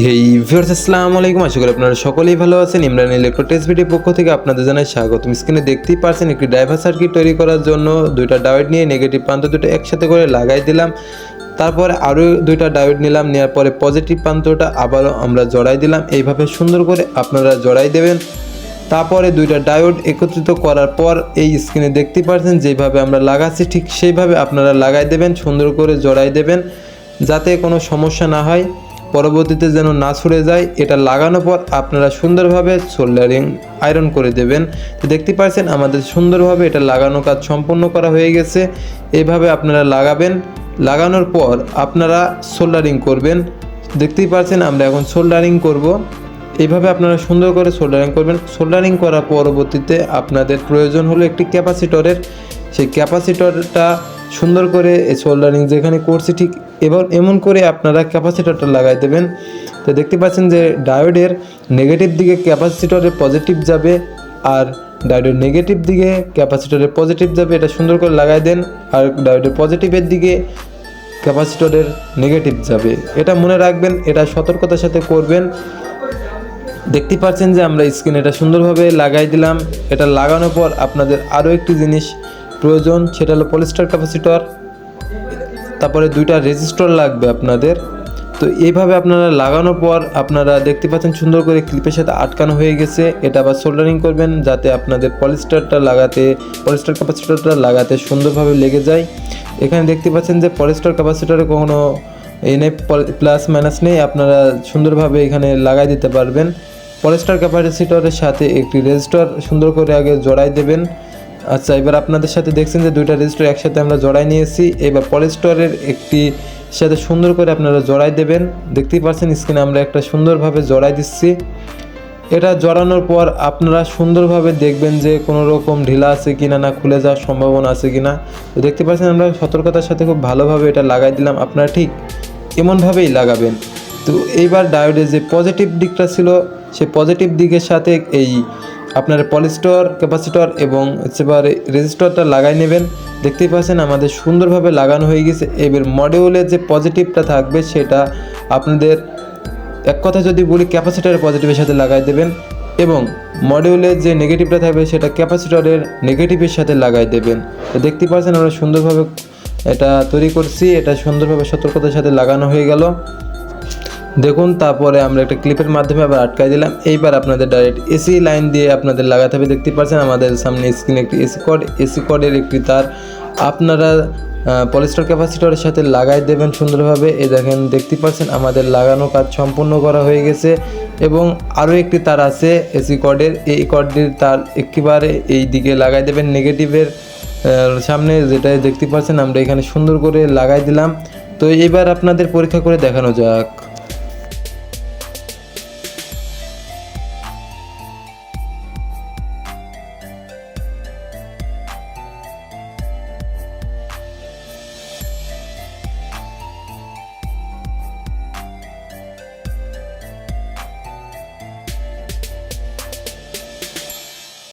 এই ভিউয়ার্স আসসালামু আলাইকুম। আশা করি আপনারা সকলেই ভালো আছেন। ইমরান ইলেকট্রো টেস্ট ভিডিও পক্ষ থেকে আপনাদের জানাই স্বাগত স্ক্রিনে দেখতেই পারছেন, একটি ড্রাইভার সার্কিট তৈরি করার জন্য দুইটা ডায়োড নিয়ে নেগেটিভ প্রান্ত দুটো একসাথে করে লাগাই দিলাম। তারপরে আরও দুইটা ডায়োড নিলাম, নেওয়ার পরে পজিটিভ প্রান্তটা আবারও আমরা জড়াই দিলাম। এইভাবে সুন্দর করে আপনারা জড়াই দেবেন। তারপরে দুইটা ডায়োড একত্রিত করার পর এই স্ক্রিনে দেখতে পাচ্ছেন যেভাবে আমরা লাগাচ্ছি ঠিক সেইভাবে আপনারা লাগাই দেবেন, সুন্দর করে জড়াই দেবেন, যাতে কোনো সমস্যা না হয়। পরবর্তীতে যেন না ছুড়ে যায়, এটা লাগানোর পর আপনারা সুন্দরভাবে সোল্ডারিং আয়রন করে দেবেন। তো দেখতে পাচ্ছেন, আমাদের সুন্দরভাবে এটা লাগানো কাজ সম্পন্ন করা হয়ে গেছে। এইভাবে আপনারা লাগাবেন। লাগানোর পর আপনারা সোল্ডারিং করবেন। দেখতেই পাচ্ছেন, আমরা এখন সোল্ডারিং করব। এইভাবে আপনারা সুন্দর করে সোল্ডারিং করবেন। সোল্ডারিং করার পরবর্তীতে আপনাদের প্রয়োজন হলো একটি ক্যাপাসিটরের। সেই ক্যাপাসিটরটা সুন্দর করে সোল্ডারিং যেখানে করছি ঠিক এবার এমন করে আপনারা ক্যাপাসিটরটা লাগাই দেবেন। তো দেখতে পাচ্ছেন যে ডায়োডের নেগেটিভ দিকে ক্যাপাসিটরের পজিটিভ যাবে আর ডায়োডের নেগেটিভ দিকে ক্যাপাসিটরের পজিটিভ যাবে, এটা সুন্দর করে লাগাই দেন আর ডায়োডের পজিটিভের দিকে ক্যাপাসিটরের নেগেটিভ যাবে। এটা মনে রাখবেন, এটা সতর্কতার সাথে করবেন। দেখতে পাচ্ছেন যে আমরা স্ক্রিন এটা সুন্দরভাবে লাগাই দিলাম। এটা লাগানোর পর আপনাদের আরও একটি জিনিস প্রয়োজন, সেটা হলো পলিস্টার ক্যাপাসিটর তারপরে দুইটা রেজিস্টর লাগবে আপনাদের। তো এইভাবে আপনারা লাগানোর পর আপনারা দেখতে পাচ্ছেন সুন্দর করে ক্লিপের সাথে আটকানো হয়ে গেছে। এটা আবার সোল্ডারিং করবেন যাতে আপনাদের পলিস্টারটা লাগাতে পলিস্টার ক্যাপাসিটরটা লাগাতে সুন্দরভাবে লেগে যায়। এখানে দেখতে পাচ্ছেন যে পলিস্টার ক্যাপাসিটরে কোনো এনে প্লাস মাইনাস নেই, আপনারা সুন্দরভাবে এখানে লাগাই দিতে পারবেন। পলিস্টার ক্যাপাসিটরের সাথে একটি রেজিস্টার সুন্দর করে আগে জড়াই দেবেন। আচ্ছা এবার আপনাদের সাথে দেখছেন যে দুইটা রেজিস্টার একসাথে আমরা জড়াই নিয়েছি। এবার পলিস্টারের একটি সাথে সুন্দর করে আপনারা জড়াই দেবেন। দেখতেই পাচ্ছেন স্ক্রিনে আমরা একটা সুন্দরভাবে জড়াই দিচ্ছি। এটা জড়ানোর পর আপনারা সুন্দরভাবে দেখবেন যে কোনো রকম ঢিলা আছে কিনা না, খুলে যাওয়ার সম্ভাবনা আছে কিনা। তো দেখতে পাচ্ছেন আমরা সতর্কতার সাথে খুব ভালোভাবে এটা লাগাই দিলাম। আপনারা ঠিক এমনভাবেই লাগাবেন। তো এইবার ডায়োডের যে পজিটিভ দিকটা ছিল, সে পজিটিভ দিকের সাথে এই আপনার পলিস্টর, ক্যাপাসিটর এবং হচ্ছে এবার রেজিস্টরটা লাগাই নেবেন। দেখতেই পাচ্ছেন আমাদের সুন্দরভাবে লাগানো হয়ে গেছে। এবার মডিউলের যে পজিটিভটা থাকবে সেটা আপনাদের এক কথা যদি বলি ক্যাপাসিটরের পজিটিভের সাথে লাগাই দেবেন এবং মডিউলের যে নেগেটিভটা থাকবে সেটা ক্যাপাসিটরের নেগেটিভের সাথে লাগাই দেবেন। তো দেখতে পাচ্ছেন আমরা সুন্দরভাবে এটা তৈরি করছি। এটা সুন্দরভাবে সতর্কতার সাথে লাগানো হয়ে গেল। দেখুন, তারপরে আমরা একটা ক্লিপের মাধ্যমে আবার আটকাই দিলাম। এইবার আপনাদের ডাইরেক্ট এসি লাইন দিয়ে আপনাদের লাগাতে হবে, দেখতে পাচ্ছেন আমাদের সামনে স্ক্রিনে একটি এসি কড এসি কডের একটি তার আপনারা পলিস্টার ক্যাপাসিটরের সাথে লাগাই দেবেন সুন্দরভাবে। এ দেখেন, দেখতে পাচ্ছেন আমাদের লাগানো কাজ সম্পূর্ণ করা হয়ে গেছে এবং আরও একটি তার আছে এসি কডের এই কডটির তার একেবারে এই দিকে লাগাই দেবেন নেগেটিভের সামনে যেটা দেখতে পাচ্ছেন আমরা এখানে সুন্দর করে লাগাই দিলাম। তো এবার আপনাদের পরীক্ষা করে দেখানো যাক।